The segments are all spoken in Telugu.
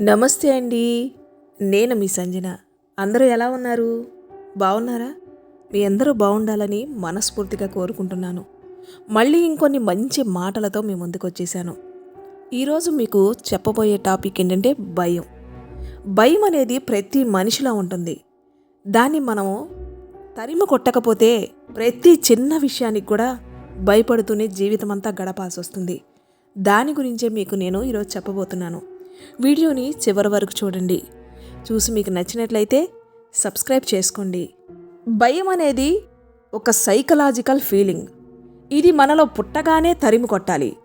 నమస్తే అండి. నేను మీ సంజన. అందరూ ఎలా ఉన్నారు? బాగున్నారా మీ అందరూ బాగుండాలని మనస్ఫూర్తిగా కోరుకుంటున్నాను. మళ్ళీ ఇంకొన్ని మంచి మాటలతో మీ ముందుకు వచ్చేసాను ఈరోజు మీకు చెప్పబోయే టాపిక్ ఏంటంటే భయం. భయం అనేది ప్రతి మనిషిలో ఉంటుంది. దాన్ని మనము తరిమి కొట్టకపోతే ప్రతి చిన్న విషయానికి కూడా భయపడుతూనే జీవితం అంతా గడపాల్సి వస్తుంది దాని గురించే మీకు నేను ఈరోజు చెప్పబోతున్నాను. వీడియోని చివరి వరకు చూడండి. చూసి మీకు నచ్చినట్లయితే సబ్స్క్రైబ్ చేసుకోండి. భయం అనేది ఒక సైకలాజికల్ ఫీలింగ్. ఇది మనలో పుట్టగానే తరిమి కొట్టాలి.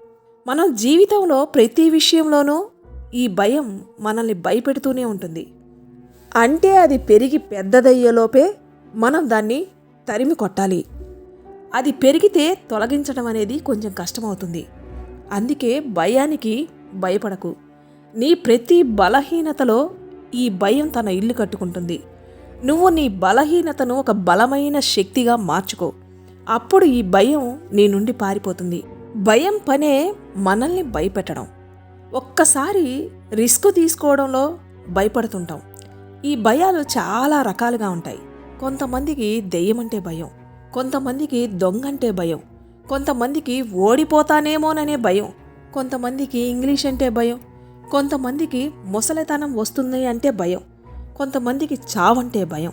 మనం జీవితంలో ప్రతి విషయంలోనూ ఈ భయం మనల్ని భయపెడుతూనే ఉంటుంది. అంటే అది పెరిగి పెద్దదయ్యేలోపే మనం దాన్ని తరిమి కొట్టాలి. అది పెరిగితే తొలగించడం అనేది కొంచెం కష్టమవుతుంది. అందుకే భయానికి భయపడకు. నీ ప్రతి బలహీనతలో ఈ భయం తన ఇల్లు కట్టుకుంటుంది. నువ్వు నీ బలహీనతను ఒక బలమైన శక్తిగా మార్చుకో. అప్పుడు ఈ భయం నీ నుండి పారిపోతుంది. భయం పనే మనల్ని భయపెట్టడం. ఒక్కసారి రిస్క్ తీసుకోవడంలో భయపడుతుంటాం. ఈ భయాలు చాలా రకాలుగా ఉంటాయి. కొంతమందికి దెయ్యమంటే భయం. కొంతమందికి దొంగంటే భయం. కొంతమందికి ఓడిపోతానేమోననే భయం. కొంతమందికి ఇంగ్లీష్ అంటే భయం. కొంతమందికి ముసలితనం వస్తుంది అంటే భయం. కొంతమందికి చావంటే భయం.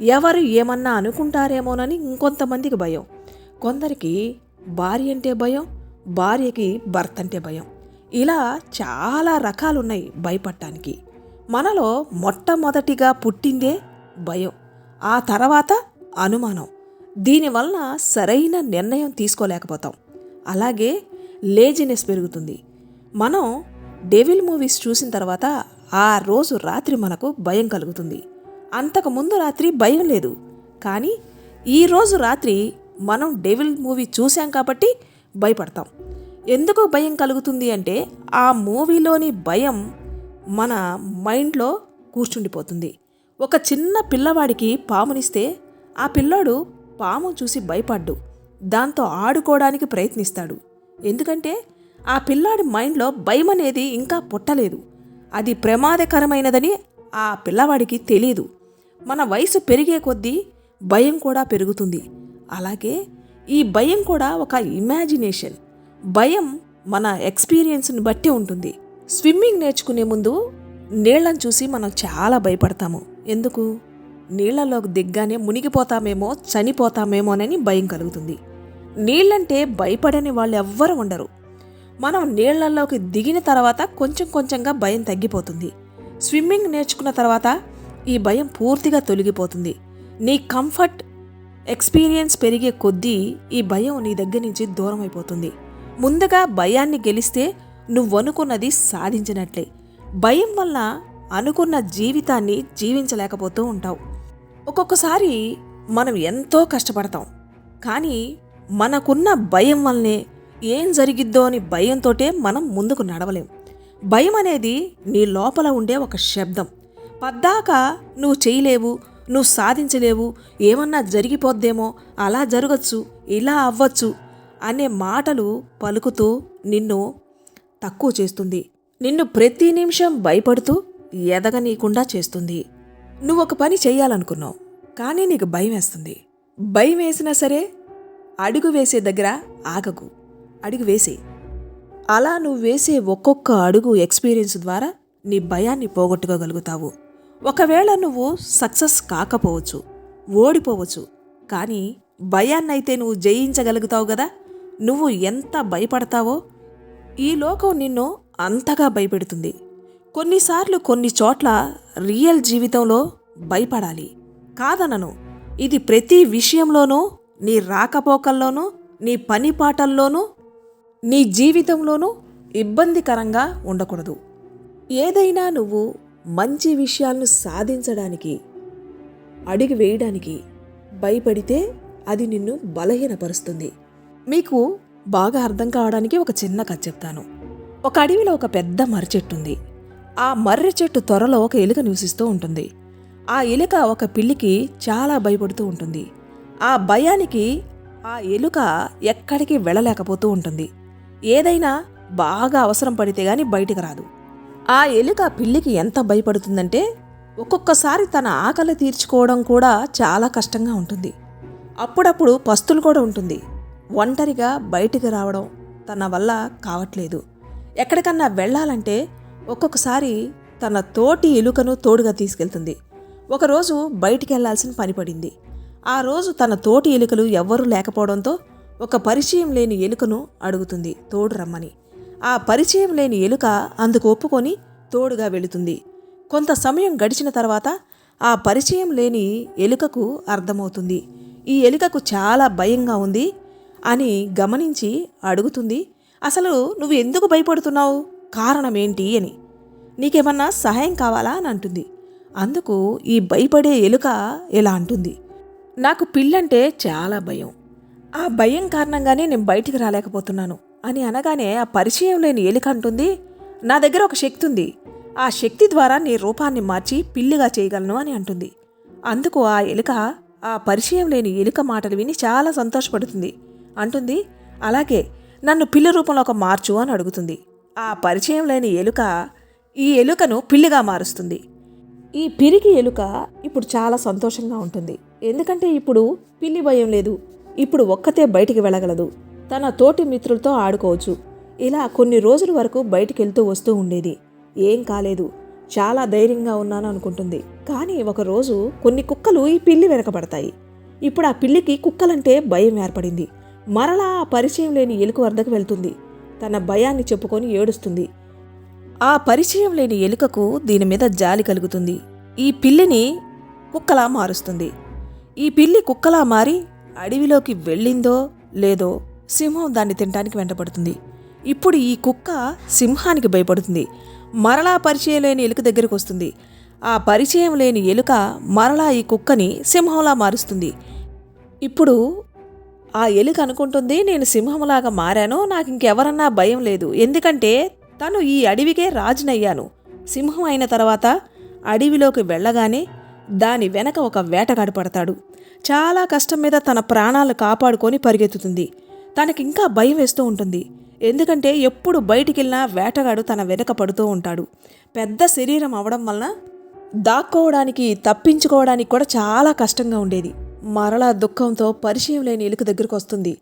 ఎవరు ఏమన్నా అనుకుంటారేమోనని ఇంకొంతమందికి భయం. కొందరికి భార్య అంటే భయం భార్యకి భర్త అంటే భయం. ఇలా చాలా రకాలున్నాయి భయపడటానికి. మనలో మొట్టమొదటిగా పుట్టిందే భయం. ఆ తర్వాత అనుమానం. దీనివలన సరైన నిర్ణయం తీసుకోలేకపోతాం. అలాగే లేజినెస్ పెరుగుతుంది. మనం డెవిల్ మూవీస్ చూసిన తర్వాత ఆ రోజు రాత్రి మనకు భయం కలుగుతుంది. అంతకు ముందు రాత్రి భయం లేదు. కానీ ఈరోజు రాత్రి మనం డెవిల్ మూవీ చూసాం కాబట్టి భయపడతాం. ఎందుకు భయం కలుగుతుంది అంటే ఆ మూవీలోని భయం మన మైండ్లో కూర్చుండిపోతుంది. ఒక చిన్న పిల్లవాడికి పామునిస్తే ఆ పిల్లోడు పాము చూసి భయపడ్డు. దాంతో ఆడుకోవడానికి ప్రయత్నిస్తాడు. ఎందుకంటే ఆ పిల్లాడి మైండ్లో భయం అనేది ఇంకా పుట్టలేదు. అది ప్రమాదకరమైనదని ఆ పిల్లవాడికి తెలియదు మన వయసు పెరిగే కొద్దీ భయం కూడా పెరుగుతుంది. అలాగే ఈ భయం కూడా ఒక ఇమాజినేషన్. భయం మన ఎక్స్పీరియన్స్ని బట్టి ఉంటుంది. స్విమ్మింగ్ నేర్చుకునే ముందు నీళ్ళను చూసి మనం చాలా భయపడతాము. ఎందుకు? నీళ్ళలోకి దిగ్గానే మునిగిపోతామేమో చనిపోతామేమోనని భయం కలుగుతుంది. నీళ్ళంటే భయపడని వాళ్ళు ఎవ్వరు ఉండరు. మనం నీళ్ళలోకి దిగిన తర్వాత కొంచెం కొంచెంగా భయం తగ్గిపోతుంది. స్విమ్మింగ్ నేర్చుకున్న తర్వాత ఈ భయం పూర్తిగా తొలగిపోతుంది. నీ కంఫర్ట్ ఎక్స్పీరియన్స్ పెరిగే కొద్దీ ఈ భయం నీ దగ్గర నుంచి దూరం అయిపోతుంది. ముందుగా భయాన్ని గెలిస్తే నువ్వనుకున్నది సాధించినట్లే. భయం వల్ల అనుకున్న జీవితాన్ని జీవించలేకపోతూ ఉంటావు. ఒక్కొక్కసారి మనం ఎంతో కష్టపడతాం. కానీ మనకున్న భయం వల్లనే ఏం జరిగిద్దో అని భయంతోటే మనం ముందుకు నడవలేం. భయం అనేది నీ లోపల ఉండే ఒక శబ్దం. పద్దాక నువ్వు చేయలేవు నువ్వు సాధించలేవు ఏమన్నా జరిగిపోద్దేమో అలా జరగచ్చు ఇలా అవ్వచ్చు అనే మాటలు పలుకుతూ నిన్ను తక్కువ చేస్తుంది. నిన్ను ప్రతి నిమిషం భయపడుతూ ఎదగనీయకుండా చేస్తుంది. నువ్వు ఒక పని చేయాలనుకున్నావు కానీ నీకు భయం వేస్తుంది. భయం వేసినా సరే అడుగు వేసే దగ్గర ఆగకు. అడుగు వేసే అలా నువ్వు వేసే ఒక్కొక్క అడుగు ఎక్స్పీరియన్స్ ద్వారా నీ భయాన్ని పోగొట్టుకోగలుగుతావు. ఒకవేళ నువ్వు సక్సెస్ కాకపోవచ్చు ఓడిపోవచ్చు కానీ భయాన్నైతే నువ్వు జయించగలుగుతావు కదా? నువ్వు ఎంత భయపడతావో ఈ లోకం నిన్ను అంతగా భయపెడుతుంది. కొన్నిసార్లు కొన్ని చోట్ల రియల్ జీవితంలో భయపడాలి. కాదనను ఇది ప్రతి విషయంలోనూ నీ రాకపోకల్లోనూ నీ పని పాటల్లోనూ నీ జీవితంలోనూ ఇబ్బందికరంగా ఉండకూడదు. ఏదైనా నువ్వు మంచి విషయాలను సాధించడానికి అడిగి వేయడానికి భయపడితే అది నిన్ను బలహీనపరుస్తుంది. మీకు బాగా అర్థం కావడానికి ఒక చిన్న కథ చెప్తాను. ఒక అడవిలో ఒక పెద్ద మర్రి చెట్టు ఉంది. ఆ మర్రి చెట్టు త్వరలో ఒక ఎలుక నివసిస్తూ ఉంటుంది. ఆ ఎలుక ఒక పిల్లికి చాలా భయపడుతూ ఉంటుంది. ఆ భయానికి ఆ ఎలుక ఎక్కడికి వెళ్ళలేకపోతూ ఉంటుంది. ఏదైనా బాగా అవసరం పడితే గాని బయటికి రాదు. ఆ ఎలుక పిల్లికి ఎంత భయపడుతుందంటే ఒక్కొక్కసారి తన ఆకలి తీర్చుకోవడం కూడా చాలా కష్టంగా ఉంటుంది. అప్పుడప్పుడు పస్తులు కూడా ఉంటుంది. ఒంటరిగా బయటికి రావడం తన వల్ల కావట్లేదు. ఎక్కడికన్నా వెళ్ళాలంటే ఒక్కొక్కసారి తన తోటి ఎలుకను తోడుగా తీసుకెళ్తుంది. ఒకరోజు బయటికి వెళ్ళాల్సిన పని పడింది. ఆ రోజు తన తోటి ఎలుకలు ఎవ్వరూ లేకపోవడంతో ఒక పరిచయం లేని ఎలుకను అడుగుతుంది తోడు రమ్మని. ఆ పరిచయం లేని ఎలుక అందుకు ఒప్పుకొని తోడుగా వెళుతుంది. కొంత సమయం గడిచిన తర్వాత ఆ పరిచయం లేని ఎలుకకు అర్థమవుతుంది. ఈ ఎలుకకు చాలా భయంగా ఉంది అని గమనించి అడుగుతుంది అసలు నువ్వు ఎందుకు భయపడుతున్నావు? కారణమేంటి అని. నీకేమన్నా సహాయం కావాలా? అని అంటుంది. అందుకు ఈ భయపడే ఎలుక ఇలా అంటుంది నాకు పిల్లంటే చాలా భయం. ఆ భయం కారణంగానే నేను బయటికి రాలేకపోతున్నాను అని అనగానే ఆ పరిచయం లేని ఎలుక అంటుంది నా దగ్గర ఒక శక్తి ఉంది. ఆ శక్తి ద్వారా నీ రూపాన్ని మార్చి పిల్లిగా చేయగలను అని అంటుంది. అందుకు ఆ ఎలుక ఆ పరిచయం లేని ఎలుక మాటలు విని చాలా సంతోషపడుతుంది అంటుంది. అలాగే నన్ను పిల్లి రూపంలో ఒక మార్చు అని అడుగుతుంది. ఆ పరిచయం లేని ఎలుక ఈ ఎలుకను పిల్లిగా మారుస్తుంది. ఈ పిరికి ఎలుక ఇప్పుడు చాలా సంతోషంగా ఉంటుంది. ఎందుకంటే ఇప్పుడు పిల్లి భయం లేదు. ఇప్పుడు ఒక్కతే బయటికి వెళ్ళగలదు. తన తోటి మిత్రులతో ఆడుకోవచ్చు. ఇలా కొన్ని రోజుల వరకు బయటికి వెళ్తూ వస్తూ ఉండేది. ఏం కాలేదు. చాలా ధైర్యంగా ఉన్నాను అనుకుంటుంది. కానీ ఒకరోజు కొన్ని కుక్కలు ఈ పిల్లి వెనకబడతాయి ఇప్పుడు ఆ పిల్లికి కుక్కలంటే భయం ఏర్పడింది. మరలా ఆ పరిచయం లేని ఎలుక వద్దకు వెళ్తుంది. తన భయాన్ని చెప్పుకొని ఏడుస్తుంది. ఆ పరిచయం లేని ఎలుకకు దీని మీద జాలి కలుగుతుంది. ఈ పిల్లిని కుక్కలా మారుస్తుంది. ఈ పిల్లి కుక్కలా మారి అడవిలోకి వెళ్ళిందో లేదో సింహం దాన్ని తినడానికి వెంటపడుతుంది ఇప్పుడు ఈ కుక్క సింహానికి భయపడుతుంది. మరలా పరిచయం లేని ఎలుక దగ్గరికి వస్తుంది. ఆ పరిచయం లేని ఎలుక మరలా ఈ కుక్కని సింహంలా మారుస్తుంది. ఇప్పుడు ఆ ఎలుక అనుకుంటుంది నేను సింహంలాగా మారాను నాకు ఇంకెవరన్నా భయం లేదు. ఎందుకంటే తను ఈ అడవికే రాజునయ్యాను. సింహం అయిన తర్వాత అడవిలోకి వెళ్ళగానే దాని వెనక ఒక వేటగాడు పడతాడు. చాలా కష్టం మీద తన ప్రాణాలు కాపాడుకొని పరిగెత్తుతుంది. తనకింకా భయం వేస్తూ ఉంటుంది. ఎందుకంటే ఎప్పుడు బయటికెళ్ళినా వేటగాడు తన వెనక పడుతూ ఉంటాడు. పెద్ద శరీరం అవడం వలన దాక్కోవడానికి తప్పించుకోవడానికి కూడా చాలా కష్టంగా ఉండేది. మరలా దుఃఖంతో పరిచయం లేని ఎలుక దగ్గరకు వస్తుంది.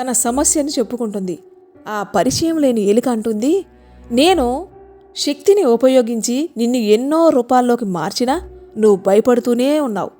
తన సమస్యను చెప్పుకుంటుంది. ఆ పరిచయం లేని ఎలుక అంటుంది నేను శక్తిని ఉపయోగించి నిన్ను ఎన్నో రూపాల్లోకి మార్చినా నువ్వు భయపడుతూనే ఉన్నావు.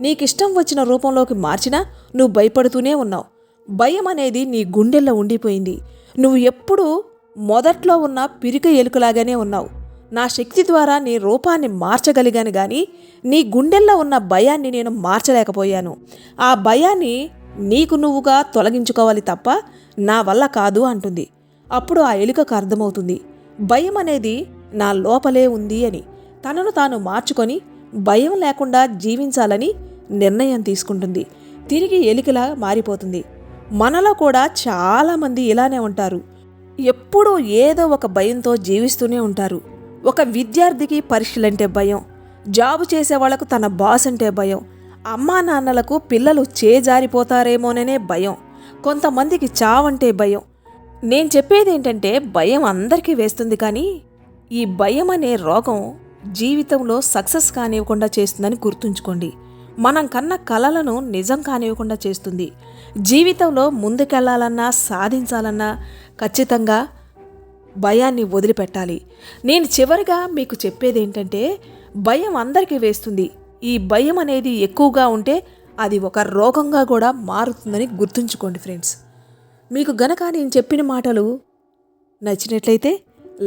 నీకిష్టం వచ్చిన రూపంలోకి మార్చినా నువ్వు భయపడుతూనే ఉన్నావు. భయం అనేది నీ గుండెల్లో ఉండిపోయింది. నువ్వు ఎప్పుడూ మొదట్లో ఉన్న పిరిక ఎలుకలాగానే ఉన్నావు. నా శక్తి ద్వారా నీ రూపాన్ని మార్చగలిగాను కానీ నీ గుండెల్లో ఉన్న భయాన్ని నేను మార్చలేకపోయాను. ఆ భయాన్ని నీకు నువ్వుగా తొలగించుకోవాలి తప్ప నా వల్ల కాదు అంటుంది. అప్పుడు ఆ ఎలుకకు అర్థమవుతుంది. భయం అనేది నా లోపలే ఉంది అని. తనను తాను మార్చుకొని భయం లేకుండా జీవించాలని నిర్ణయం తీసుకుంటుంది. తిరిగి ఎలికలా మారిపోతుంది. మనలో కూడా చాలామంది ఇలానే ఉంటారు. ఎప్పుడూ ఏదో ఒక భయంతో జీవిస్తూనే ఉంటారు. ఒక విద్యార్థికి పరీక్షలంటే భయం. జాబు చేసే వాళ్ళకు తన బాస్ అంటే భయం. అమ్మా నాన్నలకు పిల్లలు చేజారిపోతారేమోననే భయం. కొంతమందికి చావంటే భయం. నేను చెప్పేది ఏంటంటే భయం అందరికీ వేస్తుంది కానీ ఈ భయం అనే రోగం జీవితంలో సక్సెస్ కానివ్వకుండా చేస్తుందని గుర్తుంచుకోండి. మనం కన్న కలలను నిజం కానివ్వకుండా చేస్తుంది. జీవితంలో ముందుకెళ్ళాలన్నా సాధించాలన్నా ఖచ్చితంగా భయాన్ని వదిలిపెట్టాలి. నేను చివరిగా మీకు చెప్పేది ఏంటంటే భయం అందరికీ వేస్తుంది. ఈ భయం అనేది ఎక్కువగా ఉంటే అది ఒక రోగంగా కూడా మారుతుందని గుర్తుంచుకోండి ఫ్రెండ్స్. మీకు గనక నేను చెప్పిన మాటలు నచ్చినట్లయితే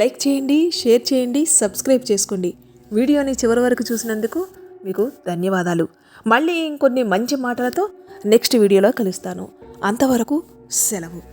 లైక్ చేయండి షేర్ చేయండి సబ్స్క్రైబ్ చేసుకోండి. వీడియోని చివరి వరకు చూసినందుకు మీకు ధన్యవాదాలు. మళ్ళీ ఇంకొన్ని మంచి మాటలతో నెక్స్ట్ వీడియోలో కలుస్తాను. అంతవరకు సెలవు.